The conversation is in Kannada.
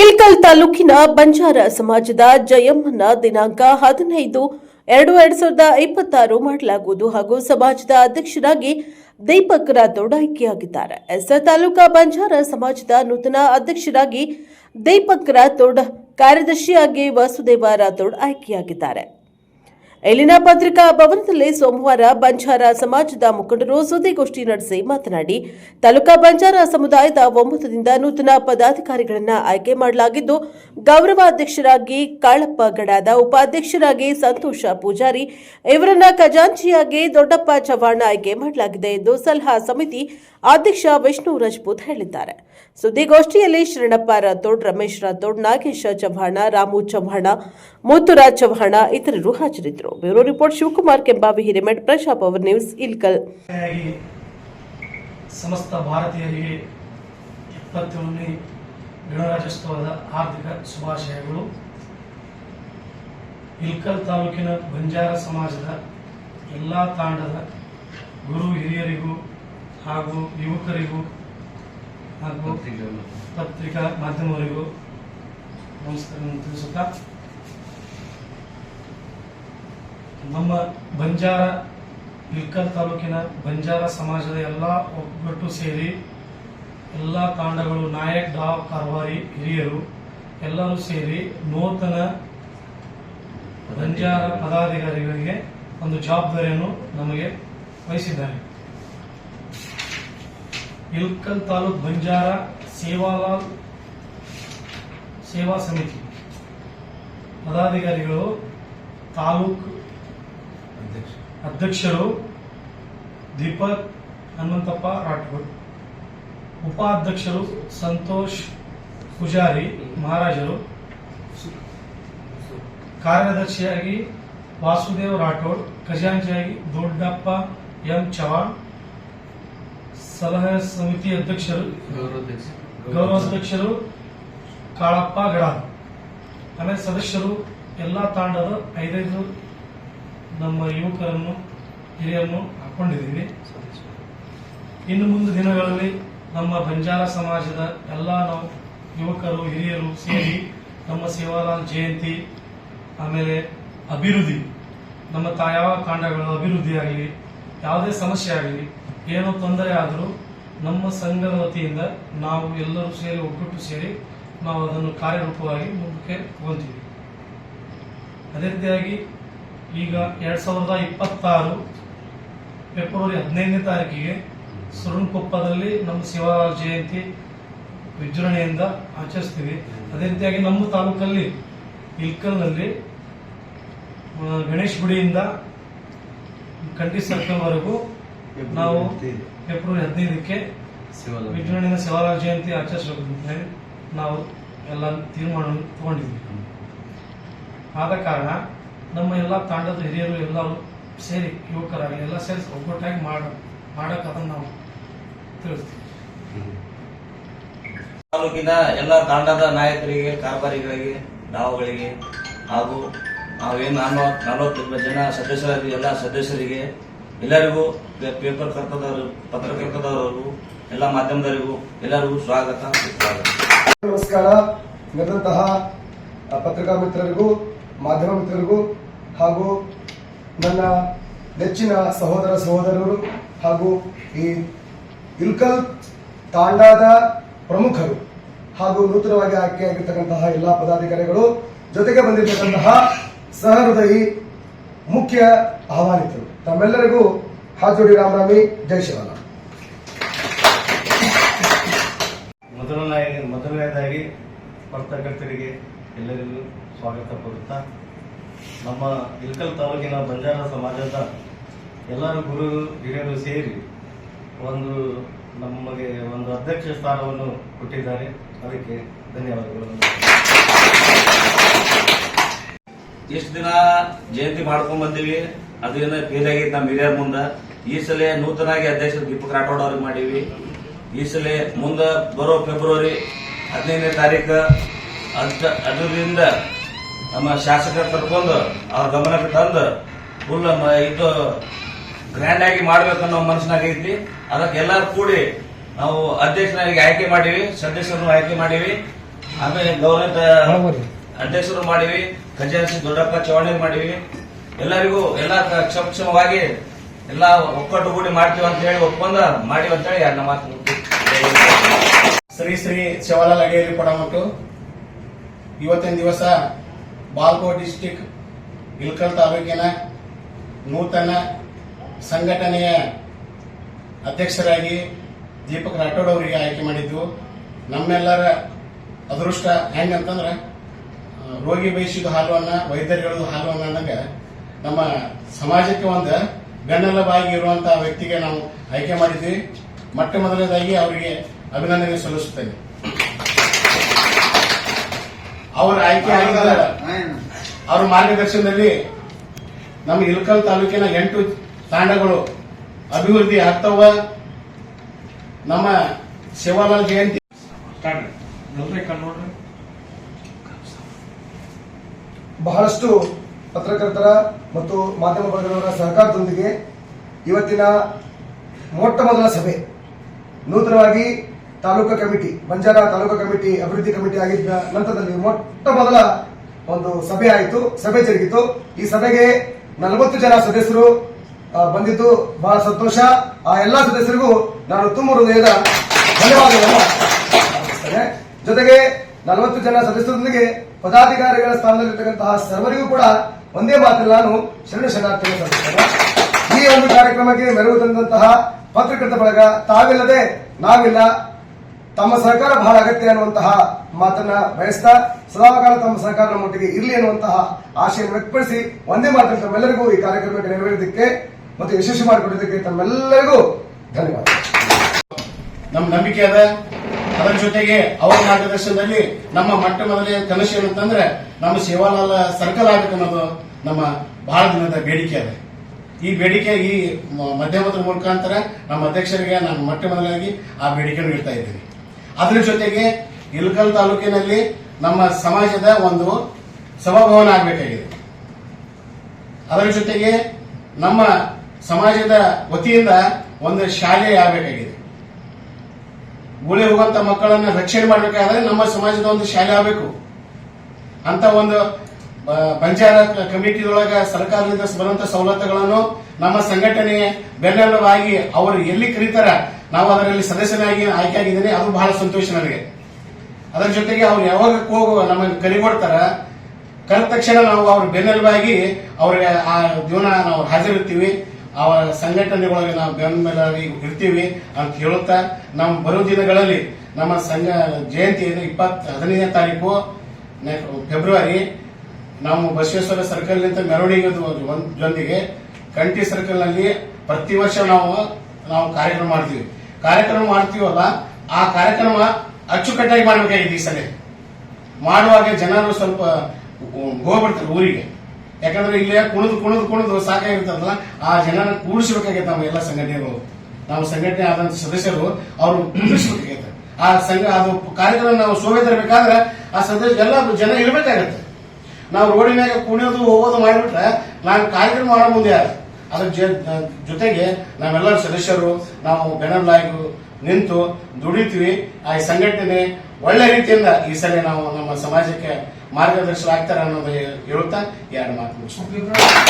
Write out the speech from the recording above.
ಇಲ್ಕಲ್ ತಾಲೂಕಿನ ಬಂಜಾರ ಸಮಾಜದ ಜಯಮ್ಮನ ದಿನಾಂಕ ಹದಿನೈದು, ಎರಡು ಎರಡ್ ಸಾವಿರದ ಇಪ್ಪತ್ತಾರು ಮಾಡಲಾಗುವುದು ಹಾಗೂ ಸಮಾಜದ ಅಧ್ಯಕ್ಷರಾಗಿ ದೀಪಕ್ ರಾಥೋಡ್ ಆಯ್ಕೆಯಾಗಿದ್ದಾರೆ. ಎಸ್ ತಾಲೂಕಾ ಬಂಜಾರ ಸಮಾಜದ ನೂತನ ಅಧ್ಯಕ್ಷರಾಗಿ ದೀಪಕ್ ರಾಥೋಡ್, ಕಾರ್ಯದರ್ಶಿಯಾಗಿ ವಾಸುದೇವ ರಾಥೋಡ್ ಆಯ್ಕೆಯಾಗಿದ್ದಾರೆ. ಇಲ್ಲಿನ ಪತ್ರಿಕಾ ಭವನದಲ್ಲಿ ಸೋಮವಾರ ಬಂಜಾರ ಸಮಾಜದ ಮುಖಂಡರು ಸುದ್ದಿಗೋಷ್ಠಿ ನಡೆಸಿ ಮಾತನಾಡಿ, ತಾಲೂಕಾ ಬಂಜಾರ ಸಮುದಾಯದ ಒಮ್ಮತದಿಂದ ನೂತನ ಪದಾಧಿಕಾರಿಗಳನ್ನು ಆಯ್ಕೆ ಮಾಡಲಾಗಿದ್ದು, ಗೌರವಾಧ್ಯಕ್ಷರಾಗಿ ಕಾಳಪ್ಪ ಗಡಾದ, ಉಪಾಧ್ಯಕ್ಷರಾಗಿ ಸಂತೋಷ ಪೂಜಾರಿ, ಇವರನ್ನ ಖಜಾಂಚಿಯಾಗಿ ದೊಡ್ಡಪ್ಪ ಚವ್ಹಾಣ ಆಯ್ಕೆ ಮಾಡಲಾಗಿದೆ ಎಂದು ಸಲಹಾ ಸಮಿತಿ ಅಧ್ಯಕ್ಷ ವಿಷ್ಣು ರಜಪೂತ್ ಹೇಳಿದ್ದಾರೆ. ಸುದ್ದಿಗೋಷ್ಠಿಯಲ್ಲಿ ಶರಣಪ್ಪ ರಾಥೋಡ್ ರಮೇಶ್ ರಾಥೋಡ್ ನಾಗೇಶ ಚವ್ಹಾಣ, ರಾಮು ಚವ್ಹಾಣ ಮುತ್ತುರಾಜ್ ಚವ್ಹಾಣ ಇತರರು ಹಾಜರಿದ್ದರು. ಬ್ಯೂರೋ ರಿಪೋರ್ಟ್ ಶಿವಕುಮಾರ್ ಕೆಂಬಾವಿ ಹಿರೇಮಠ್ ಪ್ರಶಾಪ್ ಅವರ್ ನ್ಯೂಸ್ ಇಲ್ಕಲ್. ಸಮಸ್ತ ಭಾರತೀಯರಿಗೆ ಇಪ್ಪತ್ತೊಂದನೇ ಗಣರಾಜ್ಯೋತ್ಸವದ ಆರ್ಥಿಕ ಶುಭಾಶಯಗಳು. ಇಲ್ಕಲ್ ತಾಲೂಕಿನ ಬಂಜಾರ ಸಮಾಜದ ಎಲ್ಲ ತಾಂಡದ ಗುರು ಹಿರಿಯರಿಗೂ ಹಾಗೂ ಯುವಕರಿಗೂ ಹಾಗೂ ಪತ್ರಿಕಾ ಮಾಧ್ಯಮವರಿಗೂ ನಮಸ್ಕಾರ ತಿಳಿಸುತ್ತಾ ನಮ್ಮ ಬಂಜಾರ ಇಲ್ಕಲ್ ತಾಲೂಕಿನ ಬಂಜಾರ ಸಮಾಜದ ಎಲ್ಲ ಒಗ್ಗಟ್ಟು ಸೇರಿ ಎಲ್ಲ ತಾಂಡಗಳು ನಾಯಕ್ ಡಾವ್ ಕಾರ್ವಾರಿ ಹಿರಿಯರು ಎಲ್ಲರೂ ಸೇರಿ ನೂತನ ಬಂಜಾರ ಪದಾಧಿಕಾರಿಗಳಿಗೆ ಒಂದು ಜವಾಬ್ದಾರಿಯನ್ನು ನಮಗೆ ವಹಿಸಿದ್ದಾರೆ. ಇಲ್ಕಲ್ ತಾಲೂಕ್ ಬಂಜಾರ ಸೇವಾಲಾಲ್ ಸೇವಾ ಸಮಿತಿ ಪದಾಧಿಕಾರಿಗಳು ತಾಲೂಕ್ ಅಧ್ಯಕ್ಷರು ದೀಪಕ್ ಹನುಮಂತಪ್ಪ ರಾಠೋಡ್ ಉಪಾಧ್ಯಕ್ಷರು ಸಂತೋಷ್ ಪೂಜಾರಿ ಮಹಾರಾಜರು ಕಾರ್ಯದರ್ಶಿಯಾಗಿ ವಾಸುದೇವ್ ರಾಠೋಡ್ ಖಜಾಂಚಿಯಾಗಿ ದೊಡ್ಡಪ್ಪ ಎಂ ಚವಾಣ್ ಸಲಹಾ ಸಮಿತಿ ಅಧ್ಯಕ್ಷರು ಗೌರವಾಧ್ಯಕ್ಷರು ಕಾಳಪ್ಪ ಗಡ ಆಮೇಲೆ ಸದಸ್ಯರು ಎಲ್ಲಾ ತಾಂಡದ ಐದೈದು ನಮ್ಮ ಯುವಕರನ್ನು, ಹಿರಿಯರನ್ನು ಹಾಕೊಂಡಿದ್ದೀವಿ. ಇನ್ನು ಮುಂದೆ ದಿನಗಳಲ್ಲಿ ನಮ್ಮ ಬಂಜಾರ ಸಮಾಜದ ಎಲ್ಲ ನಾವು ಯುವಕರು, ಹಿರಿಯರು ಸೇರಿ ನಮ್ಮ ಸೇವಾಲಾಲ್ ಜಯಂತಿ, ಆಮೇಲೆ ಅಭಿವೃದ್ಧಿ, ನಮ್ಮ ತಾಯಾವ ಕಾಂಡಗಳು ಅಭಿವೃದ್ಧಿ ಆಗಲಿ, ಯಾವುದೇ ಸಮಸ್ಯೆ ಆಗಲಿ, ಏನೋ ತೊಂದರೆ ಆದರೂ ನಮ್ಮ ಸಂಘದ ವತಿಯಿಂದ ನಾವು ಎಲ್ಲರೂ ಸೇರಿ, ಒಗ್ಗಟ್ಟು ಸೇರಿ ನಾವು ಅದನ್ನು ಕಾರ್ಯರೂಪವಾಗಿ ಮುಂದಕ್ಕೆ ಹೋಗ್ತೀವಿ. ಅದೇ ರೀತಿಯಾಗಿ ಈಗ ಎರಡ್ ಸಾವಿರದ ಇಪ್ಪತ್ತಾರು ಫೆಬ್ರವರಿ ಹದಿನೈದನೇ ತಾರೀಕಿಗೆ ಸುರಣಕೊಪ್ಪದಲ್ಲಿ ನಮ್ಮ ಶಿವ ಜಯಂತಿ ವಿಜೃಂಭಣೆಯಿಂದ ಆಚರಿಸ್ತೀವಿ. ಅದೇ ರೀತಿಯಾಗಿ ನಮ್ಮ ತಾಲೂಕಲ್ಲಿ ಇಲ್ಕಲ್ನಲ್ಲಿ ಗಣೇಶ್ ಗುಡಿಯಿಂದ ಕಂಠಿ ಸರ್ಕಲ್ ವರೆಗೂ ನಾವು ಫೆಬ್ರವರಿ ಹದಿನೈದಕ್ಕೆ ವಿಜೃಂಭಣೆಯಿಂದ ಶಿವರಾಜ್ ಜಯಂತಿ ಆಚರಿಸಬೇಕಂತ ನಾವು ಎಲ್ಲ ತೀರ್ಮಾನ ತಗೊಂಡಿದ್ವಿ ಆದ ಕಾರಣ ನಮ್ಮ ಎಲ್ಲ ತಾಂಡದ ಹಿರಿಯರು ಎಲ್ಲರೂ ಸೇರಿ ಯುವಕರಾಗಲಿ ಎಲ್ಲ ಸೇರಿ ಒಗ್ಗಟ್ಟಾಗಿ ಮಾಡ ಮಾಡಕ್ ಅದನ್ನ ನಾವು ತಿಳಿಸ್ತೀವಿ. ತಾಲೂಕಿನ ಎಲ್ಲ ತಾಂಡದ ನಾಯಕರಿಗೆ ಕಾರ್ಬಾರಿಗಳಿಗೆ ನಾವುಗಳಿಗೆ ಹಾಗೂ ನಾವೇನು ನಾನು ನಲವತ್ತು ಜನ ಸದಸ್ಯರಾಗಿ ಎಲ್ಲ ಸದಸ್ಯರಿಗೆ ಎಲ್ಲರಿಗೂ ಪೇಪರ್ ಕರ್ತದವರು ಪತ್ರಕರ್ತದವರು ಎಲ್ಲ ಮಾಧ್ಯಮದವರಿಗೂ ಎಲ್ಲರಿಗೂ ಸ್ವಾಗತ. ನಮಸ್ಕಾರ. ನೆರೆದಂತಹ ಪತ್ರಿಕಾ ಮಿತ್ರರಿಗೂ ಮಾಧ್ಯಮ ಮಿತ್ರರಿಗೂ ಹಾಗೂ ನನ್ನ ನೆಚ್ಚಿನ ಸಹೋದರ ಸಹೋದರರು ಹಾಗೂ ಈ ಇಲ್ಕಲ್ ತಾಂಡಾದ ಪ್ರಮುಖರು ಹಾಗೂ ನೂತನವಾಗಿ ಆಯ್ಕೆಯಾಗಿರ್ತಕ್ಕಂತಹ ಎಲ್ಲ ಪದಾಧಿಕಾರಿಗಳು ಜೊತೆಗೆ ಬಂದಿರತಕ್ಕಂತಹ ಸಹೃದಯಿ ಮುಖ್ಯ ಆಹ್ವಾನಿತರು. ತಮ್ಮೆಲ್ಲರಿಗೂ ಹಾಜೋಡಿ ರಾಮರಾಮಿ ಜೈ ಶಿವನ ಮೊದಲನೇ ಮೊದಲನೇದಾಗಿ ಪತ್ರಕರ್ತರಿಗೆ ಎಲ್ಲರಿಗೂ ಸ್ವಾಗತ ಕೋರುತ್ತಾ ನಮ್ಮ ಇಲ್ಕಲ್ ತಾಲೂಕಿನ ಬಂಜಾರ ಸಮಾಜದ ಎಲ್ಲರೂ ಗುರು ಹಿರಿಯರು ಸೇರಿ ಒಂದು ನಮಗೆ ಒಂದು ಅಧ್ಯಕ್ಷ ಸ್ಥಾನವನ್ನು ಕೊಟ್ಟಿದ್ದಾರೆ. ಅದಕ್ಕೆ ಧನ್ಯವಾದಗಳು. ಇಷ್ಟು ದಿನ ಜಯಂತಿ ಮಾಡ್ಕೊಂಡ್ ಬಂದೀವಿ. ಅದರಿಂದ ಫೇಲ್ ಆಗಿತ್ತು ನಮ್ಮ ಹಿರಿಯರ ಮುಂದೆ. ಈ ಸಲ ನೂತನಾಗಿ ಅಧ್ಯಕ್ಷ ದೀಪಕ್ ರಾಠೋಡ್ ಅವ್ರಿಗೆ ಮಾಡೀವಿ. ಈ ಸಲ ಮುಂದ ಬರೋ ಫೆಬ್ರವರಿ ಹದಿನೈದನೇ ತಾರೀಕು. ಅದರಿಂದ ನಮ್ಮ ಶಾಸಕರು ಕರ್ಕೊಂಡು ಅವ್ರ ಗಮನಕ್ಕೆ ತಂದು ಫುಲ್ ಇದು ಗ್ರ್ಯಾಂಡ್ ಆಗಿ ಮಾಡ್ಬೇಕನ್ನೋ ಮನಸ್ಸಿನಾಗ ಐತಿ. ಅದಕ್ಕೆ ಎಲ್ಲರೂ ಕೂಡಿ ನಾವು ಅಧ್ಯಕ್ಷನಾಗಿ ಆಯ್ಕೆ ಮಾಡೀವಿ, ಸದಸ್ಯರನ್ನು ಆಯ್ಕೆ ಮಾಡೀವಿ. ಆಮೇಲೆ ಗೌರ್ಮೆಂಟ್ ಅಧ್ಯಕ್ಷರು ಮಾಡಿವಿ ಖಜಾನ್ಸಿ ದೊಡ್ಡಪ್ಪ ಚವಾಣಿ ಮಾಡಿವಿ. ಎಲ್ಲರಿಗೂ ಎಲ್ಲ ಸಕ್ಷಮವಾಗಿ ಕ್ಷಮವಾಗಿ ಎಲ್ಲ ಒಕ್ಕಟ್ಟುಗೂಡಿ ಮಾಡ್ತೀವಿ ಅಂತ ಹೇಳಿ ಒಪ್ಪಂದ ಮಾಡಿವಿ ಅಂತ ಹೇಳಿ ಎರಡು ಮಾತು. ಶ್ರೀ ಶ್ರೀ ಶಿವಲಾಲ್ ಅಗೇರಿ ಪಡಮಟ್ಟು ಇವತ್ತಿನ ದಿವಸ ಬಾಲ್ಕೋಟ್ ಡಿಸ್ಟಿಕ್ ಇಲ್ಕಲ್ ತಾಲೂಕಿನ ನೂತನ ಸಂಘಟನೆಯ ಅಧ್ಯಕ್ಷರಾಗಿ ದೀಪಕ್ ರಾಠೋಡ್ ಅವರಿಗೆ ಆಯ್ಕೆ ಮಾಡಿದ್ದು, ನಮ್ಮೆಲ್ಲರ ಅದೃಷ್ಟ ಹೆಂಗಂತಂದ್ರೆ ರೋಗಿ ಬಯಸಿದ ಹಾಲುವನ್ನ ವೈದ್ಯರುಗಳದು ಹಾಲುವನ್ನ ಅನ್ನಂಗ ನಮ್ಮ ಸಮಾಜಕ್ಕೆ ಒಂದು ಬೆನ್ನೆಲಬಾಗಿ ಇರುವಂತಹ ವ್ಯಕ್ತಿಗೆ ನಾವು ಆಯ್ಕೆ ಮಾಡಿದ್ವಿ. ಮೊಟ್ಟ ಮೊದಲನೇದಾಗಿ ಅವರಿಗೆ ಅಭಿನಂದನೆ ಸಲ್ಲಿಸುತ್ತೇನೆ. ಅವರ ಆಯ್ಕೆ ಆಗಿದ್ದ ಅವರ ಮಾರ್ಗದರ್ಶನದಲ್ಲಿ ನಮ್ಮ ಇಲ್ಕಲ್ ತಾಲೂಕಿನ ಎಂಟು ತಾಂಡಗಳು ಅಭಿವೃದ್ಧಿ ಆಗ್ತವ. ನಮ್ಮ ಶಿವಲಾಲ್ ಜಯಂತಿ. ಬಹಳಷ್ಟು ಪತ್ರಕರ್ತರ ಮತ್ತು ಮಾಧ್ಯಮ ವರ್ಗದವರ ಸಹಕಾರದೊಂದಿಗೆ ಇವತ್ತಿನ ಮೊಟ್ಟ ಮೊದಲ ಸಭೆ. ನೂತನವಾಗಿ ತಾಲೂಕು ಕಮಿಟಿ, ಬಂಜಾರ ತಾಲೂಕು ಕಮಿಟಿ, ಅಭಿವೃದ್ಧಿ ಕಮಿಟಿ ಆಗಿದ್ದ ನಂತರದಲ್ಲಿ ಮೊಟ್ಟ ಮೊದಲ ಒಂದು ಸಭೆ ಆಯಿತು, ಸಭೆ ಜರುಗಿತು. ಈ ಸಭೆಗೆ ನಲವತ್ತು ಜನ ಸದಸ್ಯರು ಬಂದಿದ್ದು. ಬಹಳ ಸಂತೋಷ. ಆ ಎಲ್ಲಾ ಸದಸ್ಯರಿಗೂ ನಾನು ತುಂಬ ಹೃದಯದ ಧನ್ಯವಾದಗಳನ್ನು ಜೊತೆಗೆ ನಲವತ್ತು ಜನ ಸದಸ್ಯರೊಂದಿಗೆ ಪದಾಧಿಕಾರಿಗಳ ಸ್ಥಾನದಲ್ಲಿರ್ತಕ್ಕಂತಹ ಸರ್ವರಿಗೂ ಕೂಡ ಒಂದೇ ಮಾತಲ್ಲಿ ನಾನು ಶರಣ ಶರಣಾರ್ಥಿಗಳು ಈ ಒಂದು ಕಾರ್ಯಕ್ರಮಕ್ಕೆ ಮೆರವು ತಂದಂತಹ ಪತ್ರಕರ್ತ ಬಳಗ ತಾವಿಲ್ಲದೆ ನಾವಿಲ್ಲ. ತಮ್ಮ ಸಹಕಾರ ಬಹಳ ಅಗತ್ಯ ಅನ್ನುವಂತಹ ಮಾತನ್ನ ಬಯಸ್ತಾ ಸದಾಕಾಲ ತಮ್ಮ ಸಹಕಾರ ನಮ್ಮೊಟ್ಟಿಗೆ ಇರಲಿ ಅನ್ನುವಂತಹ ಆಶಯ ವ್ಯಕ್ತಪಡಿಸಿ ಒಂದೇ ಮಾತ್ರ ತಮ್ಮೆಲ್ಲರಿಗೂ ಈ ಕಾರ್ಯಕ್ರಮಕ್ಕೆ ನೆರವೇರಿದಕ್ಕೆ ಮತ್ತು ಯಶಸ್ವಿ ಮಾಡಿಕೊಡೋದಕ್ಕೆ ತಮ್ಮೆಲ್ಲರಿಗೂ ಧನ್ಯವಾದ. ನಮ್ಮ ನಂಬಿಕೆ ಅದ. ಅದರ ಜೊತೆಗೆ ಅವರ ಮಾರ್ಗದರ್ಶನದಲ್ಲಿ ನಮ್ಮ ಮೊಟ್ಟ ಮೊದಲೇ ಕನಸು ಏನಂತಂದ್ರೆ ನಮ್ಮ ಸೇವಾಲಾಲ ಸರ್ಕಲ್ ಆಗಬೇಕು ಅನ್ನೋದು ನಮ್ಮ ಬಹಳ ದಿನದ ಬೇಡಿಕೆ ಅದ. ಈ ಬೇಡಿಕೆ ಈ ಮಾಧ್ಯಮದ ಮುಖಾಂತರ ನಮ್ಮ ಅಧ್ಯಕ್ಷರಿಗೆ ನಾನು ಮೊಟ್ಟ ಮೊದಲಾಗಿ ಆ ಬೇಡಿಕೆಯನ್ನು ಇಡ್ತಾ ಇದ್ದೀನಿ. ಅದರ ಜೊತೆಗೆ ಇಲ್ಕಲ್ ತಾಲೂಕಿನಲ್ಲಿ ನಮ್ಮ ಸಮಾಜದ ಒಂದು ಸಭಾಭವನ ಆಗಬೇಕಾಗಿದೆ. ಅದರ ಜೊತೆಗೆ ನಮ್ಮ ಸಮಾಜದ ವತಿಯಿಂದ ಒಂದು ಶಾಲೆ ಆಗಬೇಕಾಗಿದೆ. ಗುಳಿ ಹೋಗುವಂತ ಮಕ್ಕಳನ್ನ ರಕ್ಷಣೆ ಮಾಡಬೇಕಾದ್ರೆ ನಮ್ಮ ಸಮಾಜದ ಒಂದು ಶಾಲೆ ಆಗಬೇಕು. ಅಂತ ಒಂದು ಪಂಚಾಯತ್ ಕಮಿಟಿಯೊಳಗ ಸರ್ಕಾರದಿಂದ ಬರುವಂತಹ ಸವಲತ್ತುಗಳನ್ನು ನಮ್ಮ ಸಂಘಟನೆ ಬೆನ್ನೆಲುಬಾಗಿ ಅವರು ಎಲ್ಲಿ ಕರೀತಾರ ನಾವು ಅದರಲ್ಲಿ ಸದಸ್ಯನಾಗಿ ಆಯ್ಕೆ ಆಗಿದ್ದೇನೆ ಅದು ಬಹಳ ಸಂತೋಷ ನನಗೆ. ಅದರ ಜೊತೆಗೆ ಅವ್ರು ಯಾವಾಗ ಹೋಗುವ ನಮಗೆ ಕರಿಗೊಡ್ತಾರ, ಕರೆದ ತಕ್ಷಣ ನಾವು ಅವ್ರ ಬೆನ್ನೆಲುಬಾಗಿ ಅವ್ರಿಗೆ ಆ ಜೀವನ ನಾವು ಹಾಜರಿರ್ತೀವಿ ಅವರ ಸಂಘಟನೆಗಳಿಗೆ ನಾವು ಬೆನ್ನೆಲುಬಾಗಿ ಇರ್ತೀವಿ ಅಂತ ಹೇಳುತ್ತಾ, ನಮ್ಮ ಬರೋ ದಿನಗಳಲ್ಲಿ ನಮ್ಮ ಸಂಘ ಜಯಂತಿ ಇದೆ ಇಪ್ಪತ್ ಹದಿನೈದನೇ ತಾರೀಕು ಫೆಬ್ರವರಿ, ನಾವು ಬಸವೇಶ್ವರ ಸರ್ಕಲ್ನಿಂದ ಮೆರವಣಿಗೆ ಜೊತೆಗೆ ಕಂಟಿ ಸರ್ಕಲ್ನಲ್ಲಿ ಪ್ರತಿ ವರ್ಷ ನಾವು ನಾವು ಕಾರ್ಯಕ್ರಮ ಮಾಡ್ತೀವಿ. ಕಾರ್ಯಕ್ರಮ ಮಾಡ್ತೀವಲ್ಲ, ಆ ಕಾರ್ಯಕ್ರಮ ಅಚ್ಚುಕಟ್ಟಾಗಿ ಮಾಡಬೇಕಾಗಿದೆ ಈ ಸಲ. ಮಾಡುವಾಗ ಜನರು ಸ್ವಲ್ಪ ಹೋಗ್ಬಿಡ್ತಾರೆ ಊರಿಗೆ. ಯಾಕಂದ್ರೆ ಇಲ್ಲೇ ಕುಣಿದು ಕುಣಿದು ಕುಣಿದು ಸಾಕಾಗಿರ್ತದಲ್ಲ ಆ ಜನನ ಕೂಡಿಸಬೇಕಾಗೈತೆ ನಮ್ಮ ಎಲ್ಲ ಸಂಘಟನೆಗಳು. ನಾವು ಸಂಘಟನೆ ಆದಂತ ಸದಸ್ಯರು ಅವರು ಕೂಡಿಸಬೇಕಾಗೈತೆ ಆ ಸಂಘ ಅದು ಕಾರ್ಯಕ್ರಮ ನಾವು ಶೋಭೆ ತರಬೇಕಾದ್ರೆ ಆ ಸದಸ್ಯ ಎಲ್ಲ ಜನ ಇರಬೇಕಾಗತ್ತೆ. ನಾವು ರೋಡಿನಾಗ ಕುಣಿಯೋದು ಹೋಗೋದು ಮಾಡಿಬಿಟ್ರೆ ನಾನು ಕಾರ್ಯಕ್ರಮ ಮಾಡೋ ಮುಂದೆ ಯಾರು? ಅದ್ರ ಜೊತೆಗೆ ನಾವೆಲ್ಲರೂ ಸದಸ್ಯರು, ನಾವು ಬೆನರ್ಲಾಗಿ ನಿಂತು ದುಡಿತೀವಿ. ಆ ಸಂಘಟನೆ ಒಳ್ಳೆ ರೀತಿಯಿಂದ ಈ ಸಲ ನಾವು ನಮ್ಮ ಸಮಾಜಕ್ಕೆ ಮಾರ್ಗದರ್ಶನ ಆಗ್ತಾರೆ ಅನ್ನೋದು ಹೇಳುತ್ತಾ ಎರಡು ಮಾತು